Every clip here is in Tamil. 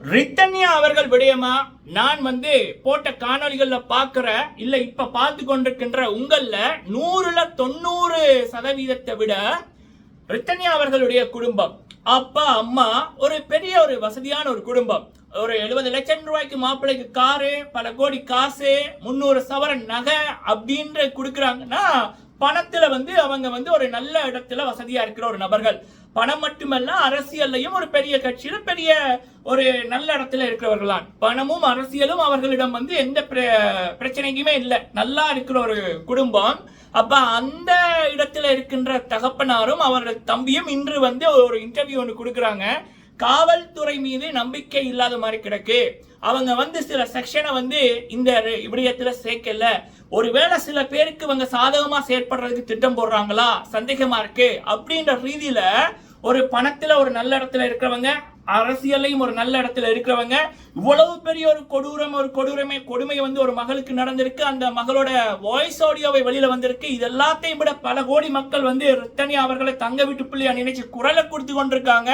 ரித்தன்யா அவர்கள் விடயமா? நான் வந்து போட்ட காணொளிகள்ல பாக்குற இல்ல இப்ப பார்த்து கொண்டிருக்கின்ற உங்கள்ல நூறுல தொண்ணூறு சதவீதத்தை விட ரித்தன்யா அவர்களுடைய குடும்பம் அப்பா அம்மா ஒரு பெரிய ஒரு வசதியான ஒரு குடும்பம். ஒரு எழுபது லட்சம் ரூபாய்க்கு மாப்பிள்ளைக்கு காரு பல கோடி காசு முந்நூறு சவரன் நகை அப்படின்ற கொடுக்குறாங்கன்னா பணத்துல வந்து அவங்க வந்து ஒரு நல்ல இடத்துல வசதியா இருக்கிற ஒரு நபர்கள். பணம் மட்டுமல்ல அரசியல்லையும் ஒரு பெரிய கட்சியில பெரிய ஒரு நல்ல இடத்துல இருக்கிறவர்களான் பணமும் அரசியலும் அவர்களிடம் வந்து எந்த பிர- பிரச்சனைக்குமே இல்லை. நல்லா இருக்கிற ஒரு குடும்பம். அப்ப அந்த இடத்துல இருக்கின்ற தகப்பனாரும் அவரது தம்பியும் இன்று வந்து ஒரு இன்டர்வியூ ஒன்று கொடுக்குறாங்க. காவல்துறை மீது நம்பிக்கை இல்லாத மாதிரி கிடக்கு. அவங்க வந்து சில செக்ஷனை வந்து இந்த விடயத்தில் சேர்க்கல. ஒருவேளை சில பேருக்கு இவங்க சாதகமாக செயற்படுறதுக்கு திட்டம் போடுறாங்களா? சந்தேகமாக இருக்கு. அப்படின்ற ரீதியில் ஒரு பணத்தில் ஒரு நல்ல இடத்துல இருக்கிறவங்க அரசியலையும் ஒரு நல்ல இடத்துல இருக்கிறவங்க இவ்வளவு பெரிய ஒரு கொடூரம் ஒரு கொடூரமே கொடுமை வந்து ஒரு மகளுக்கு நடந்திருக்கு. அந்த மகளோட வாய்ஸ் ஆடியோவை வெளியில வந்திருக்கு. இது எல்லாத்தையும் விட பல கோடி மக்கள் வந்து ரித்தனியா அவர்களை தங்க வீட்டு பிள்ளையா நினைச்சு குரலை கொடுத்து கொண்டிருக்காங்க.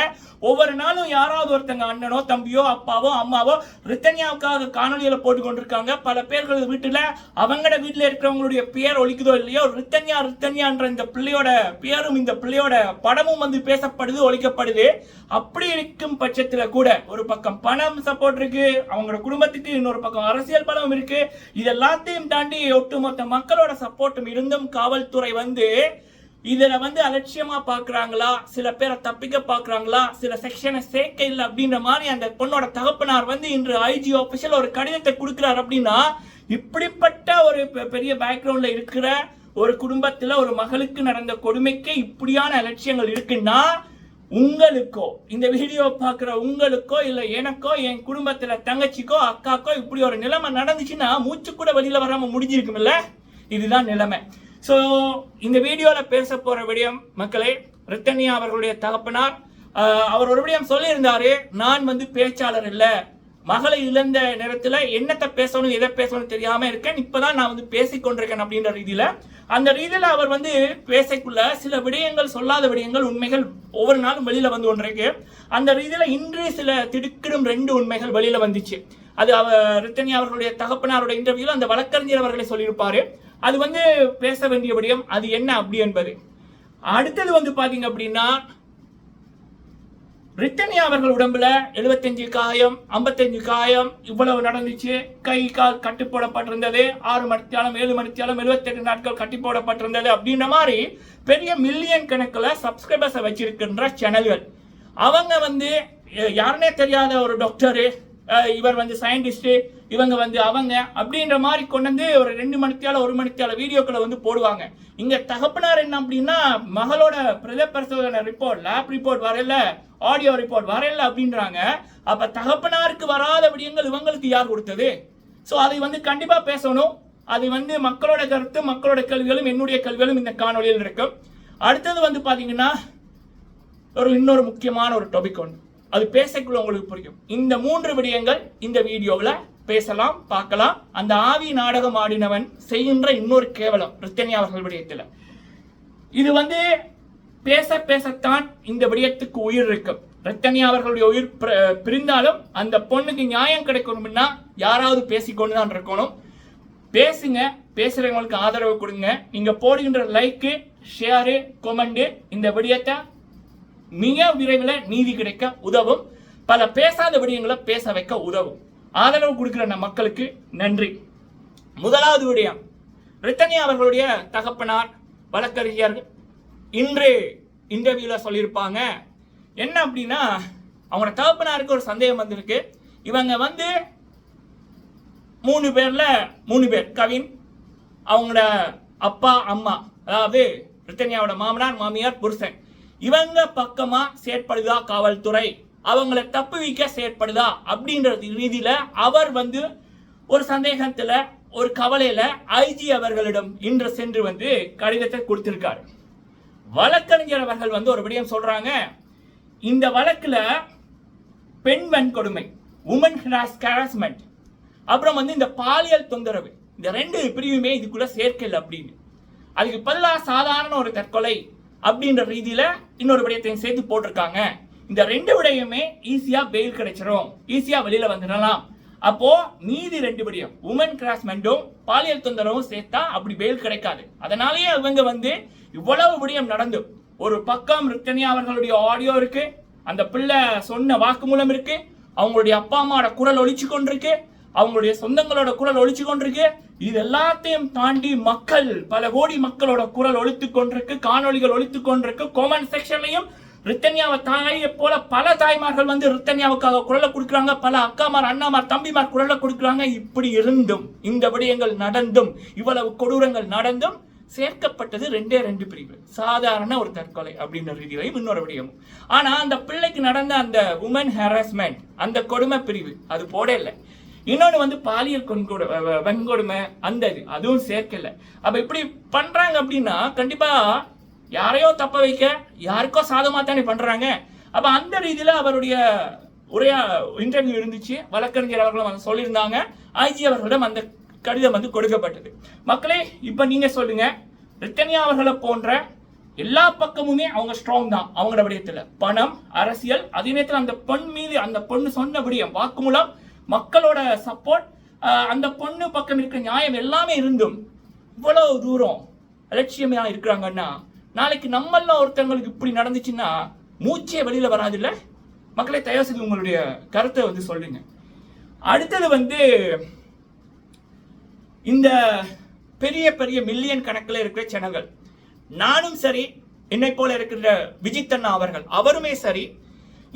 ஒவ்வொரு நாளும் யாராவது ஒருத்தங்க அண்ணனோ தம்பியோ அப்பாவோ அம்மாவோ ரித்தனியாவுக்காக காணொலியில போட்டு கொண்டிருக்காங்க. பல பேர்கள் வீட்டுல அவங்களோட வீட்டுல இருக்கிறவங்களுடைய பேர் ஒழிக்குதோ இல்லையோ ரித்தன்யா ரித்தன்யான்ற இந்த பிள்ளையோட பேரும் இந்த பிள்ளையோட படமும் வந்து பேசப்படுது ஒழிக்கப்படுது அப்படி இருக்கும் பட்சத்துல கூட ஒரு பக்கம் பணம் சப்போர்ட் இருக்கு அவங்களோட குடும்பத்துக்கு இன்னொரு பக்கம் அரசியல் பலம் இருக்கு. இதெல்லாத்தையும் தாண்டி ஒட்டுமொத்த மக்களோட சப்போர்ட்டும் இருந்தும் காவல்துறை வந்து இதுல வந்து அலட்சியமா பாக்குறாங்களா? சில பேரை தப்பிக்க பாக்குறாங்களா? சில செக்ஷனை சேர்க்க இல்லை அப்படின்ற மாதிரி அந்த பொண்ணோட தகப்பனார் வந்து இன்று ஐஜி ஆபீஷியல் ஒரு கடிதத்தை கொடுக்குறாரு அப்படின்னா இப்படிப்பட்ட ஒரு பெ- பெரிய பேக்ரவுண்ட்ல இருக்கிற ஒரு குடும்பத்துல ஒரு மகளுக்கு நடந்த கொடுமைக்கு இப்படியான அலட்சியங்கள் இருக்குன்னா உங்களுக்கோ இந்த வீடியோ பார்க்குற உங்களுக்கோ இல்லை எனக்கோ என் குடும்பத்தில் தங்கச்சிக்கோ அக்காக்கோ இப்படி ஒரு நிலைமை நடந்துச்சுன்னா மூச்சு கூட வெளியில் வராமல் முடிஞ்சிருக்குமில்ல இதுதான் நிலைமை. ஸோ இந்த வீடியோவில் பேச போகிற விடயம் மக்களே ரத்தனியா அவர்களுடைய தகப்பனார் அவர் ஒரு விடயம் சொல்லியிருந்தாரு நான் வந்து பேச்சாளர் இல்லை மகளை இழந்த நேரத்துல என்னத்தை பேசணும் எதை பேசணும் தெரியாம இருக்கேன். இப்பதான் நான் வந்து பேசிக்கொண்டிருக்கேன் அப்படின்ற ரீதியில. அந்த ரீதியில அவர் வந்து பேசக்குள்ள சில விடயங்கள் சொல்லாத விடயங்கள் உண்மைகள் ஒவ்வொரு நாளும் வெளியில வந்து ஒன்றிருக்கு அந்த ரீதியில இன்று சில திடுக்கிடும் ரெண்டு உண்மைகள் வெளியில வந்துச்சு. அது அவ ரித்தனி அவர்களுடைய தகப்பனாரோட இன்டர்வியூல அந்த வழக்கறிஞர் அவர்களை சொல்லியிருப்பாரு. அது வந்து பேச வேண்டிய விடயம் அது என்ன அப்படி என்பது. அடுத்தது வந்து பாத்தீங்க அப்படின்னா பிரிட்டனி அவர்கள் உடம்புல 75 காயம் 55 காயம் இவ்வளவு நடந்துச்சு. கை கால் கட்டு போடப்பட்டிருந்தது ஆறு மணித்தாலும் ஏழு மணித்தாலும் எழுபத்தெட்டு நாட்கள் கட்டி போடப்பட்டிருந்தது அப்படின்ற மாதிரி பெரிய மில்லியன் கணக்கில் சப்ஸ்கிரைபர்ஸை வச்சிருக்கின்ற சேனல்கள் அவங்க வந்து யாருனே தெரியாத ஒரு டாக்டரு இவர் வந்து சயின்டிஸ்ட்டு இவங்க வந்து அவங்க அப்படின்ற மாதிரி கொண்டு வந்து ஒரு ரெண்டு மணித்தியால ஒரு மணித்தியால வீடியோக்களை வந்து போடுவாங்க. இங்க தகப்பனார் என்ன அப்படின்னா மகளோட பிரத பரிசோதனை ரிப்போர்ட் லேப் ரிப்போர்ட் வரல ஆடியோ ரிப்போர்ட் வரல அப்படின்றாங்க. அப்ப தகப்பனாருக்கு வராத விடயங்கள் இவங்களுக்கு யார் கொடுத்தது? ஸோ அதை வந்து கண்டிப்பா பேசணும். அது வந்து மக்களோட கருத்து மக்களோட கல்விகளும் என்னுடைய கல்விகளும் இந்த காணொலியில் இருக்கும். அடுத்தது வந்து பாத்தீங்கன்னா ஒரு இன்னொரு முக்கியமான ஒரு டாபிக் ஒன்று. அது பேசக்குள்ள உங்களுக்கு புரியும். இந்த மூன்று விடயங்கள் இந்த வீடியோவில் பேசலாம் பார்க்கலாம். அந்த ஆவி நாடகம் ஆடினவன் செய்கின்ற இன்னொரு கேவலம் ரித்தனியா அவர்கள் விடயத்தில். இது வந்து பேச பேசத்தான் இந்த விடயத்துக்கு உயிர் இருக்கும். ரத்தனியா அவர்களுடைய உயிர் பிரிந்தாலும் அந்த பொண்ணுக்கு நியாயம் கிடைக்கணும்னா யாராவது பேசிக்கொண்டு தான் இருக்கணும். பேசுங்க பேசுறவங்களுக்கு ஆதரவு கொடுங்க. நீங்க போடுகின்ற லைக்கு ஷேரு கொமெண்டு இந்த விடயத்தை மிக விரைவில் நீதி கிடைக்க உதவும். பல பேசாத விடயங்களை பேச வைக்க உதவும். ஆதரவு கொடுக்கிற நம் மக்களுக்கு நன்றி. முதலாவது விடயம் ரித்தனி அவர்களுடைய தகப்பனார் வழக்கறிஞர் இன்று இன்டர்வியூவில் சொல்லியிருப்பாங்க. என்ன அப்படின்னா அவங்களோட தகப்பனாருக்கு ஒரு சந்தேகம் வந்திருக்கு. இவங்க வந்து மூணு பேரில் மூணு பேர் கவின் அவங்களோட அப்பா அம்மா அதாவது ரித்தன்யாவோட மாமனார் மாமியார் புருஷன். இவங்க பக்கமாக செயற்படுதா காவல்துறை அவங்கள தப்பு வைக்க செயற்படுதா அப்படின்ற ரீதியில் அவர் வந்து ஒரு சந்தேகத்தில் ஒரு கவலையில் ஐஜி அவர்களிடம் இன்று சென்று வந்து கடிதத்தை கொடுத்திருக்காரு. வழக்கறிஞர் அவர்கள் வந்து ஒரு விடயம் சொல்கிறாங்க இந்த வழக்கில் பெண் வன்கொடுமை உமன் ஹராஸ்மெண்ட் அப்புறம் வந்து இந்த பாலியல் தொந்தரவு இந்த ரெண்டு பிரிவுமே இதுக்குள்ள சேர்க்கல அப்படின்னு. அதுக்கு பதிலாக சாதாரண ஒரு தற்கொலை அப்படின்ற ரீதியில் இன்னொரு விடயத்தையும் சேர்த்து போட்டிருக்காங்க. இந்த ரெண்டு விடையுமே ஈஸியா பெயில் கிடைச்சிரும். ஈஸியா வெளியில வந்துடலாம். அப்போ மீதி ரெண்டு விடயம் உமன் கிராஸ்மெண்டும் பாலியல் தொந்தரவும் சேர்த்தா அப்படி பெயில் கிடைக்காது. அதனாலேயே இவங்க வந்து இவ்வளவு விடயம் நடந்தும் ஒரு பக்கம் ரித்தனியா அவர்களுடைய ஆடியோ இருக்கு அந்த பிள்ளை சொன்ன வாக்குமூலம் இருக்கு அவங்களுடைய அப்பா அம்மாவோட குரல் ஒழிச்சு கொண்டிருக்கு அவங்களுடைய சொந்தங்களோட குரல் ஒழிச்சு கொண்டிருக்கு. இது எல்லாத்தையும் தாண்டி மக்கள் பல கோடி மக்களோட குரல் ஒழித்து கொண்டிருக்கு காணொளிகள் ஒழித்து கொண்டிருக்கு. கோமன் செக்ஷன்லையும் ரித்தன்யாவை தாயை போல பல தாய்மார்கள் வந்து ரித்தன்யாவுக்காக குரலை கொடுக்குறாங்க. பல அக்காமார் அண்ணாமார் தம்பிமார் குரலை கொடுக்குறாங்க. இப்படி இருந்தும் இந்த விடயங்கள் நடந்தும் இவ்வளவு கொடூரங்கள் நடந்தும் சேர்க்கப்பட்டது ரெண்டே ரெண்டு பிரிவு. சாதாரண ஒரு தற்கொலை அப்படின்ற ரீதியிலையும் இன்னொரு விடயம் ஆனா அந்த பிள்ளைக்கு நடந்த அந்த உமன் ஹராஸ்மெண்ட் அந்த கொடுமை பிரிவு அது போட இல்லை. இன்னொன்று வந்து பாலியல் கொன்கொடு வெண்கொடுமை வன்கொடுமை அந்த இது அதுவும் சேர்க்கல. அப்ப இப்படி பண்றாங்க அப்படின்னா கண்டிப்பா யாரையோ தப்ப வைக்க யாருக்கோ சாதமாக தானே பண்ணுறாங்க அப்போ அந்த ரீதியில் அவருடைய உரையா இன்டர்வியூ இருந்துச்சு. வழக்கறிஞர் அவர்களும் வந்து சொல்லியிருந்தாங்க. ஐஜி அவர்களிடம் அந்த கடிதம் வந்து கொடுக்கப்பட்டது. மக்களே இப்போ நீங்கள் சொல்லுங்கள் பிரித்தனியா அவர்களை போன்ற எல்லா பக்கமுமே அவங்க ஸ்ட்ராங் தான் அவங்களோட விடயத்தில். பணம் அரசியல் அதே நேரத்தில் அந்த பெண் மீது அந்த பொண்ணு சொன்ன விடயம் வாக்குமூலம் மக்களோட சப்போர்ட் அந்த பொண்ணு பக்கம் இருக்க நியாயம் எல்லாமே இருந்தும் இவ்வளவு தூரம் அலட்சியமாக இருக்கிறாங்கன்னா நாளைக்கு நம்மெல்லாம் ஒருத்தவங்களுக்கு இப்படி நடந்துச்சுன்னா மூச்சே வெளியில் வராது இல்லை மக்களே தயவு செய்து உங்களுடைய கருத்தை வந்து சொல்லுங்க. அடுத்தது வந்து இந்த பெரிய பெரிய மில்லியன் கணக்கில் இருக்கிற சேனல்கள். நானும் சரி என்னை போல இருக்கிற விஜித் அண்ணா அவர்கள் அவருமே சரி.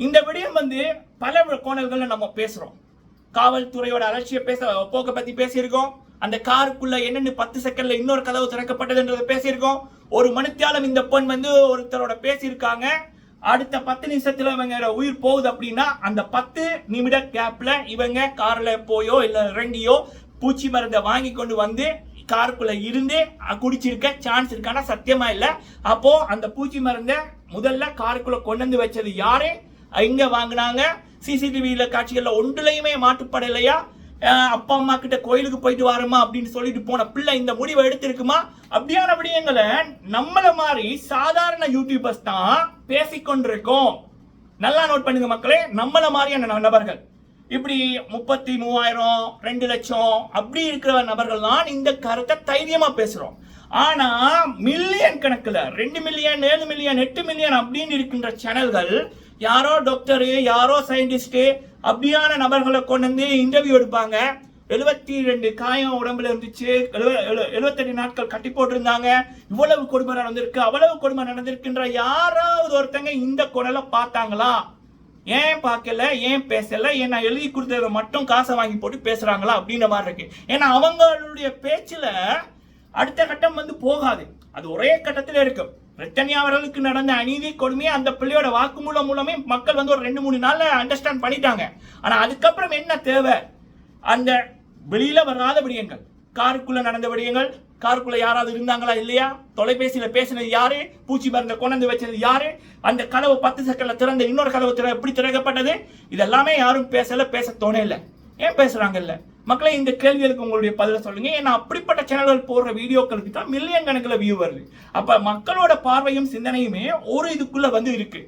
இந்த விடயம் வந்து பல கோணல்களில் நம்ம பேசுகிறோம் காவல்துறையோட அலட்சிய பேச போக்கை பற்றி பேசியிருக்கோம். அந்த காருக்குள்ள என்னென்னு பத்து செகண்ட்ல இன்னொரு கதவு திறக்கப்பட்டதுன்றதை பேசியிருக்கோம். ஒரு மணித்தியாலம் இந்த பெண் வந்து ஒருத்தரோட பேசியிருக்காங்க. அடுத்த பத்து நிமிஷத்துல இவங்க உயிர் போகுது அப்படின்னா அந்த பத்து நிமிட கேப்ல இவங்க கார்ல போயோ இல்ல இறங்கியோ பூச்சி மருந்தை வாங்கி கொண்டு வந்து காருக்குள்ள இருந்து குடிச்சிருக்க சான்ஸ் இருக்கானா சத்தியமா இல்ல. அப்போ அந்த பூச்சி மருந்தை முதல்ல காருக்குள்ள கொண்டு வந்து வச்சது யாரு? எங்க வாங்கினாங்க. சிசிடிவியில காட்சிகள்ல ஒன்றுலையுமே மாட்டுப்படலையா அப்பா அம்மா கிட்ட கோயிலுக்கு போயிட்டு வரமா அப்படின்னு சொல்லிட்டு போன பிள்ளை இந்த முடிவை எடுத்திருக்குமா? அப்படியான விடயங்களை நம்மள மாதிரி சாதாரண யூடியூபர்ஸ் தான் பேசிக்கொண்டிருக்கோம் நல்லா நோட் பண்ணுங்க மக்களே நம்மள மாதிரியான ந- நபர்கள். இப்படி முப்பத்தி மூவாயிரம் ரெண்டு லட்சம் அப்படி இருக்கிற நபர்கள் தான் இந்த கருத்தை தைரியமா பேசுறோம். ஆனா மில்லியன் கணக்குல ரெண்டு மில்லியன் ஏழு மில்லியன் எட்டு மில்லியன் அப்படின்னு இருக்கின்ற சேனல்கள் யாரோ டாக்டரு யாரோ சயின்டிஸ்ட்டு அப்படியான நபர்களை கொண்டு வந்து இன்டர்வியூ எடுப்பாங்க. எழுபத்தி ரெண்டு காயம் உடம்புல இருந்துச்சு. எழுவ- எழு- எழுபத்தெட்டு நாட்கள் கட்டி போட்டிருந்தாங்க. இவ்வளவு கொடுமை நடந்திருக்கு அவ்வளவு கொடுமை நடந்திருக்குன்ற யாராவது ஒருத்தங்க இந்த குரலை பார்த்தாங்களா? ஏன் பார்க்கல ஏன் பேசல ஏன் நான் எழுதி கொடுத்ததை மட்டும் காசை வாங்கி போட்டு பேசுறாங்களா அப்படின்ற மாதிரி இருக்கு. ஏன்னா அவங்களுடைய பேச்சில் அடுத்த கட்டம் வந்து போகாது. அது ஒரே கட்டத்தில் இருக்கும். ரிட்டனியா அவர்களுக்கு நடந்த அநீதி கொடுமையை அந்த பிள்ளையோட வாக்குமூலம் மூலமே மக்கள் வந்து ஒரு ரெண்டு மூணு நாள்ல அண்டர்ஸ்டாண்ட் பண்ணிட்டாங்க. ஆனா அதுக்கப்புறம் என்ன தேவை? அந்த வெளியில வராத விடயங்கள். காருக்குள்ள நடந்த விடயங்கள் காருக்குள்ள யாராவது இருந்தாங்களா இல்லையா? தொலைபேசியில பேசினது யாரு? பூச்சி மருந்தை கொண்டு வச்சது யாரு? அந்த கதவு பத்து செகண்ட்ல திறந்த இன்னொரு கதவு திற எப்படி திறக்கப்பட்டது? இதெல்லாமே யாரும் பேசல பேச தோணே இல்லை. ஏன் பேசுறாங்கல்ல மக்களை இந்த கேள்விகளுக்கு உங்களுடைய பதில சொல்லுங்க. ஏன்னா அப்படிப்பட்ட சேனல்கள் போடுற வீடியோக்களுக்கு தான் மில்லியன் கணக்கில் வியூ வருது. அப்ப மக்களோட பார்வையும் சிந்தனையுமே ஒரு இதுக்குள்ள வந்து இருக்கு.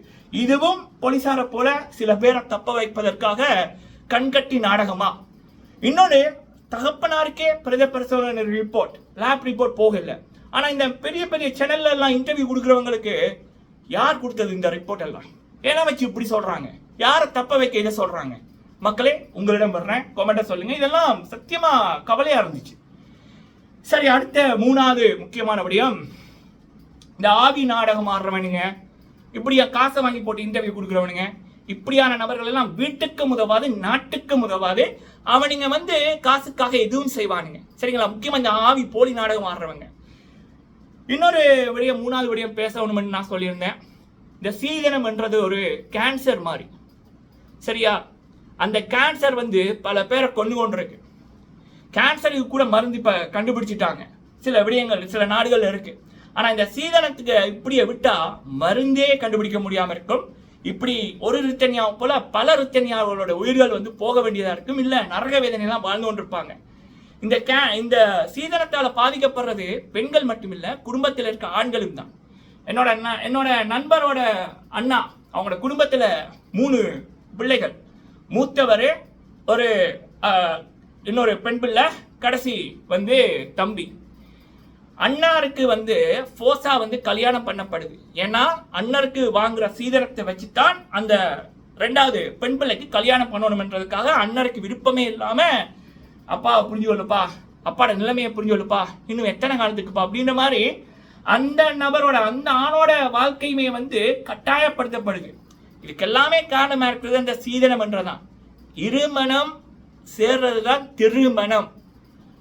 இதுவும் போலீசாரை போல சில பேரை தப்ப வைப்பதற்காக கண்கட்டி நாடகமா? இன்னொன்று தகப்பனாருக்கே பிரத பரிசோதனை ரிப்போர்ட் லேப் ரிப்போர்ட் போகல. ஆனா இந்த பெரிய பெரிய சேனல்ல எல்லாம் இன்டர்வியூ கொடுக்குறவங்களுக்கு யார் கொடுத்தது இந்த ரிப்போர்ட் எல்லாம்? ஏன்னா வச்சு இப்படி சொல்றாங்க? யாரை தப்ப வைக்க இதை சொல்றாங்க? மக்களே உங்களிடம் வர்றேன். கொமெண்ட்டை சொல்லுங்க. இதெல்லாம் சத்தியமா கவலையா இருந்துச்சு. சரி அடுத்த மூணாவது முக்கியமான விடயம். இந்த ஆவி நாடகம் ஆடுறவனுங்க இப்படியா காசை வாங்கி போட்டு இன்டர்வியூ கொடுக்குறவனுங்க இப்படியான நபர்கள் எல்லாம் வீட்டுக்கு உதவாது நாட்டுக்கு உதவாது. அவனுங்க வந்து காசுக்காக எதுவும் செய்வானுங்க. சரிங்களா? முக்கியமா இந்த ஆவி போலி நாடகம் ஆடுறவங்க. இன்னொரு விடயம் மூணாவது விடயம் பேசணும்னு நான் சொல்லியிருந்தேன். இந்த சீதனம் என்றது ஒரு கேன்சர் மாதிரி. சரியா? அந்த கேன்சர் வந்து பல பேரை கொண்டு கொண்டிருக்கு. கேன்சருக்கு கூட மருந்து இப்போ கண்டுபிடிச்சிட்டாங்க. சில விடயங்கள் சில நாடுகள் இருக்குது ஆனால் இந்த சீதனத்துக்கு இப்படியே விட்டால் மருந்தே கண்டுபிடிக்க முடியாமல் இருக்கும். இப்படி ஒரு ரித்தன்யா போல பல ரித்தன்யாவோட உயிர்கள் வந்து போக வேண்டியதாக இருக்கும். இல்லை நரக வேதனைலாம் வாழ்ந்து கொண்டிருப்பாங்க. இந்த கே இந்த சீதனத்தால் பாதிக்கப்படுறது பெண்கள் மட்டுமில்லை குடும்பத்தில் இருக்க ஆண்களும் தான். என்னோட என்னோட நண்பரோட அண்ணா அவங்களோட குடும்பத்தில் மூணு பிள்ளைகள். மூத்தவர் ஒரு இன்னொரு பெண் பிள்ளை கடைசி வந்து தம்பி. அண்ணாருக்கு வந்து ஃபோசா வந்து கல்யாணம் பண்ணப்படுது. ஏன்னா அண்ணருக்கு வாங்குற சீதனத்தை வச்சுத்தான் அந்த ரெண்டாவது பெண் பிள்ளைக்கு கல்யாணம் பண்ணணும்ன்றதுக்காக அண்ணருக்கு விருப்பமே இல்லாமல் அப்பா புரிஞ்சு கொள்ளுப்பா. அப்பாட நிலைமையை புரிஞ்சு கொள்ளுப்பா. இன்னும் எத்தனை காலத்துக்குப்பா? அப்படின்ற மாதிரி அந்த நபரோட அந்த ஆணோட வாழ்க்கையுமே வந்து கட்டாயப்படுத்தப்படுது. இதுக்கெல்லாமே காரணமாக இருக்கிறது அந்த சீதனம்ன்றதான் இருமணம் சேர்றது தான் திருமணம்.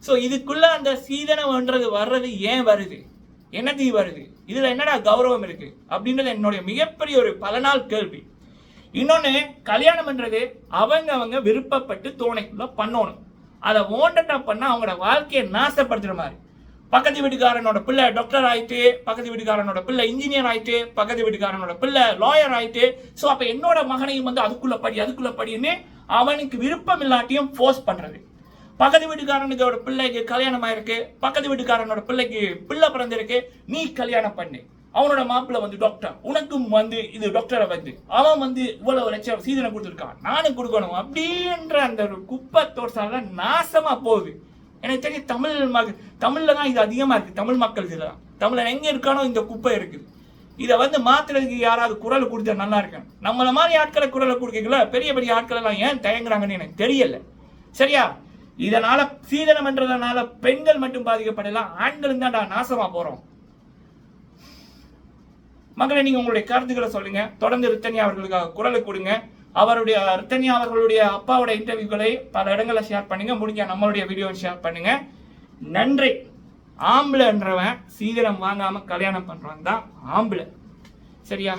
ஸோ இதுக்குள்ள அந்த சீதனம்ன்றது வர்றது ஏன் வருது? என்னது வருது? இதில் என்னடா கௌரவம் இருக்கு? அப்படின்றது என்னுடைய மிகப்பெரிய ஒரு பல நாள் கேள்வி. கல்யாணம் கல்யாணம்ன்றது அவங்க அவங்க விருப்பப்பட்டு தோணைக்குள்ள பண்ணணும். அதை ஓண்டட்டா பண்ணால் அவங்களோட வாழ்க்கையை நாசப்படுத்துகிற மாதிரி. பக்கத்து வீட்டுக்காரனோட பிள்ளை டாக்டர் ஆயிட்டு பக்கத்து வீட்டுக்காரனோட பிள்ளை இன்ஜினியர் ஆயிட்டு பக்கத்து வீட்டுக்காரனோட பிள்ளை லாயர் ஆயிட்டு. ஸோ அப்ப என்னோட மகனையும் வந்து அதுக்குள்ள படி அதுக்குள்ள படின்னு அவனுக்கு விருப்பம் இல்லாட்டியும் ஃபோர்ஸ் பண்றது. பக்கத்து வீட்டுக்காரனுக்கோட பிள்ளைக்கு கல்யாணம் ஆயிருக்கு பக்கத்து வீட்டுக்காரனோட பிள்ளைக்கு பிள்ளை பிறந்திருக்கு நீ கல்யாணம் பண்ணு. அவனோட மாப்பிள்ளை வந்து டாக்டர் உனக்கும் வந்து இது டாக்டரை வந்து. அவன் வந்து இவ்வளவு லட்சம் சீதனை கொடுத்துருக்கான். நானும் கொடுக்கணும் அப்படின்ற அந்த ஒரு குப்பை தோற்றால நாசமா போகுது. எனக்கு தெரியும் தமிழ் மக தமிழ்ல தான் இது அதிகமாக இருக்குது தமிழ் மக்கள் இதில் தான். தமிழன் எங்கே இருக்கானோ இந்த குப்பை இருக்குது இதை வந்து மாத்துறதுக்கு யாராவது குரல் கொடுத்தா நல்லா இருக்கும் நம்மளை மாதிரி ஆட்களை குரலை கொடுக்கல பெரிய பெரிய ஆட்கள் எல்லாம் ஏன் தயங்குறாங்கன்னு எனக்கு தெரியல. சரியா? இதனால சீதனம்ன்றதுனால பெண்கள் மட்டும் பாதிக்கப்படலாம் ஆண்களும் தான்டா நாசமா போறோம். மகளே நீங்க உங்களுடைய கருத்துக்களை சொல்லுங்க. தொடர்ந்து ரித்தனி அவர்களுக்காக குரலை கொடுங்க. அவருடைய ரித்தன்யா அவர்களுடைய அப்பாவோட இன்டர்வியூகளை பல இடங்களில் ஷேர் பண்ணுங்க. முடிஞ்ச நம்மளுடைய வீடியோவை ஷேர் பண்ணுங்க. நன்றி. ஆம்பளைன்றவன் சீதனம் வாங்காமல் கல்யாணம் பண்ணுறவன் தான் ஆம்பளை. சரியா?